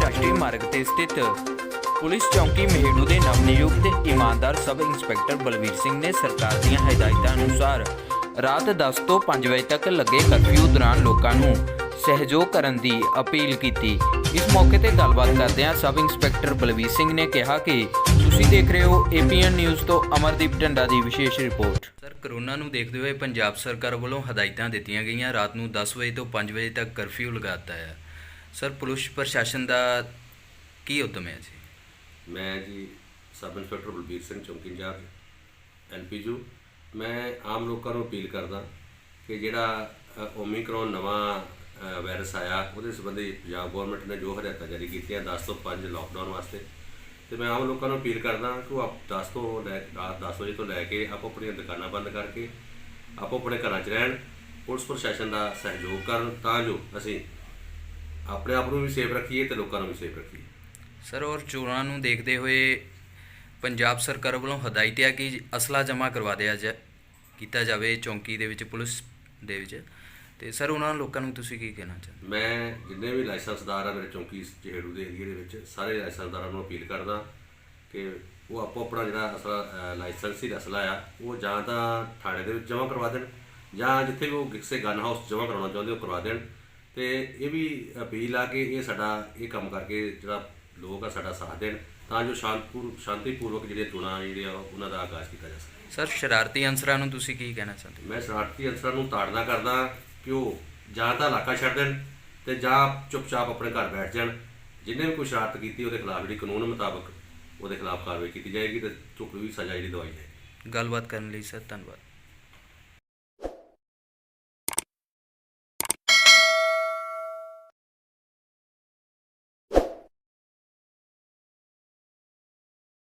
ਰਾਸ਼ਟਰੀ ਮਾਰਗ ਤੇ ਸਥਿਤ। ਪੁਲਿਸ ਚੌਕੀ ਮਹੇੜੂ ਦੇ ਨਵਨਿਯੁਕਤ ਇਮਾਨਦਾਰ ਸਬ ਇੰਸਪੈਕਟਰ ਬਲਵੀਰ ਸਿੰਘ ਨੇ ਸਰਕਾਰ ਦੀਆਂ ਹਦਾਇਤਾਂ ਅਨੁਸਾਰ ਰਾਤ 10 ਤੋਂ 5 ਵਜੇ ਤੱਕ ਲੱਗੇ ਕਰਫਿਊ ਦੌਰਾਨ ਲੋਕਾਂ ਨੂੰ ਸਹਿਯੋਗ ਕਰਨ ਦੀ ਅਪੀਲ ਕੀਤੀ। ਇਸ ਮੌਕੇ ਤੇ ਗੱਲਬਾਤ ਕਰਦਿਆਂ ਸਬ ਇੰਸਪੈਕਟਰ ਬਲਵੀਰ ਸਿੰਘ ਨੇ ਕਿਹਾ ਕਿ ਤੁਸੀਂ ਦੇਖ ਰਹੇ ਹੋ ਏਪੀਐਨ ਨਿਊਜ਼ ਤੋਂ ਅਮਰਦੀਪ ਟੰਡਾ ਦੀ ਵਿਸ਼ੇਸ਼ ਰਿਪੋਰਟ। ਸਰ, ਕਰੋਨਾ ਨੂੰ ਦੇਖਦੇ ਹੋਏ ਪੰਜਾਬ ਸਰਕਾਰ ਵੱਲੋਂ ਹਦਾਇਤਾਂ ਦਿੱਤੀਆਂ ਗਈਆਂ। ਰਾਤ ਨੂੰ 10 ਵਜੇ ਤੋਂ 5 ਵਜੇ ਤੱਕ ਕਰਫਿਊ ਲਗਾ ਦਿੱਤਾ ਹੈ। ਸਰ ਪੁਲਿਸ ਪ੍ਰਸ਼ਾਸਨ ਦਾ ਕੀ ਉਦਮ ਹੈ ਜੀ? ਮੈਂ ਜੀ ਸਬ ਇੰਸਪੈਕਟਰ ਬਲਬੀਰ ਸਿੰਘ ਚੌਂਕੀ ਇੰਚਾਰਜ ਐਲਪੀਯੂ ਮੈਂ ਆਮ ਲੋਕਾਂ ਨੂੰ ਅਪੀਲ ਕਰਦਾ ਕਿ ਜਿਹੜਾ ਅ, ਓਮਿਕਰੋਨ ਨਵਾਂ ਵਾਇਰਸ ਆਇਆ ਉਹਦੇ ਸੰਬੰਧੀ ਪੰਜਾਬ ਗਵਰਨਮੈਂਟ ਨੇ ਜੋ ਹਦਾਇਤਾਂ ਜਾਰੀ ਕੀਤੀਆਂ 10 ਤੋਂ 5 ਲਾਕਡਾਊਨ ਵਾਸਤੇ ਤੇ ਮੈਂ ਆਮ ਲੋਕਾਂ ਨੂੰ ਅਪੀਲ ਕਰਦਾ ਕਿ ਉਹ ਆਪ 10 ਤੋਂ ਲੈ ਰਾਤ 10 ਵਜੇ ਤੋਂ ਲੈ ਕੇ ਆਪੋ ਆਪਣੀਆਂ ਦੁਕਾਨਾਂ ਬੰਦ ਕਰਕੇ ਆਪੋ ਆਪਣੇ ਘਰਾਂ 'ਚ ਰਹਿਣ ਪੁਲਿਸ ਪ੍ਰਸ਼ਾਸਨ ਦਾ ਸਹਿਯੋਗ ਕਰਨ ਤਾਂ ਜੋ ਅਸੀਂ ਆਪਣੇ ਆਪ ਨੂੰ ਵੀ ਸੇਫ ਰੱਖੀਏ ਤੇ ਲੋਕਾਂ ਨੂੰ ਵੀ ਸੇਫ ਰੱਖੀਏ। ਸਰ ਔਰ ਚੋਰਾਂ ਨੂੰ ਦੇਖਦੇ ਹੋਏ ਪੰਜਾਬ ਸਰਕਾਰ ਵੱਲੋਂ ਹਦਾਇਤ ਹੈ ਕਿ ਅਸਲਾ ਜਮ੍ਹਾਂ ਕਰਵਾ ਦਿਆ ਜਾ ਕੀਤਾ ਜਾਵੇ ਚੌਂਕੀ ਦੇ ਵਿੱਚ ਪੁਲਿਸ ਦੇ ਵਿੱਚ। ਤੇ ਸਰ ਉਹਨਾਂ ਲੋਕਾਂ ਨੂੰ ਤੁਸੀਂ ਕੀ ਕਹਿਣਾ ਚਾਹੁੰਦੇ ਮੈਂ ਜਿੰਨੇ ਵੀ ਲਾਇਸੈਂਸਦਾਰ ਆ ਮੇਰੇ ਚੌਂਕੀ ਚਿਹੜੂ ਦੇ ਏਰੀਏ ਦੇ ਵਿੱਚ ਸਾਰੇ ਲਾਇਸੈਂਸਦਾਰਾਂ ਨੂੰ ਅਪੀਲ ਕਰਦਾ ਕਿ ਉਹ ਆਪੋ ਆਪਣਾ ਜਿਹੜਾ ਅਸਲਾ ਲਾਇਸੈਂਸੀ ਅਸਲਾ ਆ ਉਹ ਜਾਂ ਤਾਂ ਥਾਣੇ ਦੇ ਵਿੱਚ ਜਮ੍ਹਾਂ ਕਰਵਾ ਦੇਣ ਜਾਂ ਜਿੱਥੇ ਵੀ ਉਹ ਕਿਸੇ ਗਨ ਹਾਊਸ ਜਮ੍ਹਾਂ ਕਰਾਉਣਾ ਚਾਹੁੰਦੇ ਉਹ ਕਰਵਾ ਦੇਣ। ਤੇ ਇਹ ਵੀ ਅਪੀਲ ਆ ਕਿ ਇਹ ਸਾਡਾ ਇਹ ਕੰਮ ਕਰਕੇ ਜਿਹੜਾ ਲੋਕ ਆ ਸਾਡਾ ਸਾਥ ਦੇਣ ਤਾਂ ਜੋ ਸ਼ਾਂਤਪੂਰ ਸ਼ਾਂਤੀਪੂਰਵਕ ਜਿਹੜੀਆਂ ਚੋਣਾਂ ਜਿਹੜੀਆਂ ਉਹਨਾਂ ਦਾ ਆਗਾਜ਼ ਕੀਤਾ ਜਾ ਸਕੇ। ਸਰ ਸ਼ਰਾਰਤੀ ਅਨਸਰਾਂ ਨੂੰ ਤੁਸੀਂ ਕੀ ਕਹਿਣਾ ਚਾਹੁੰਦੇ ਮੈਂ ਸ਼ਰਾਰਤੀ ਅਨਸਰਾਂ ਨੂੰ ਤਾੜਨਾ ਕਰਦਾ ਕਿ ਉਹ ਜਾਂ ਤਾਂ ਇਲਾਕਾ ਛੱਡ ਦੇਣ ਤੇ ਜਾਂ ਚੁੱਪਚਾਪ ਆਪਣੇ ਘਰ ਬੈਠ ਜਾਣ। ਜਿੰਨੇ ਵੀ ਕੋਈ ਸ਼ਰਾਰਤ ਕੀਤੀ ਉਹਦੇ ਖਿਲਾਫ ਜਿਹੜੀ ਕਾਨੂੰਨ ਮੁਤਾਬਕ ਉਹਦੇ ਖਿਲਾਫ ਕਾਰਵਾਈ ਕੀਤੀ ਜਾਏਗੀ ਤੇ ਢੁਕਵੀਂ ਸਜ਼ਾ ਜਿਹੜੀ ਦਵਾਈ ਜਾਏਗੀ। ਗੱਲਬਾਤ ਕਰਨ ਲਈ ਸਰ ਧੰਨਵਾਦ।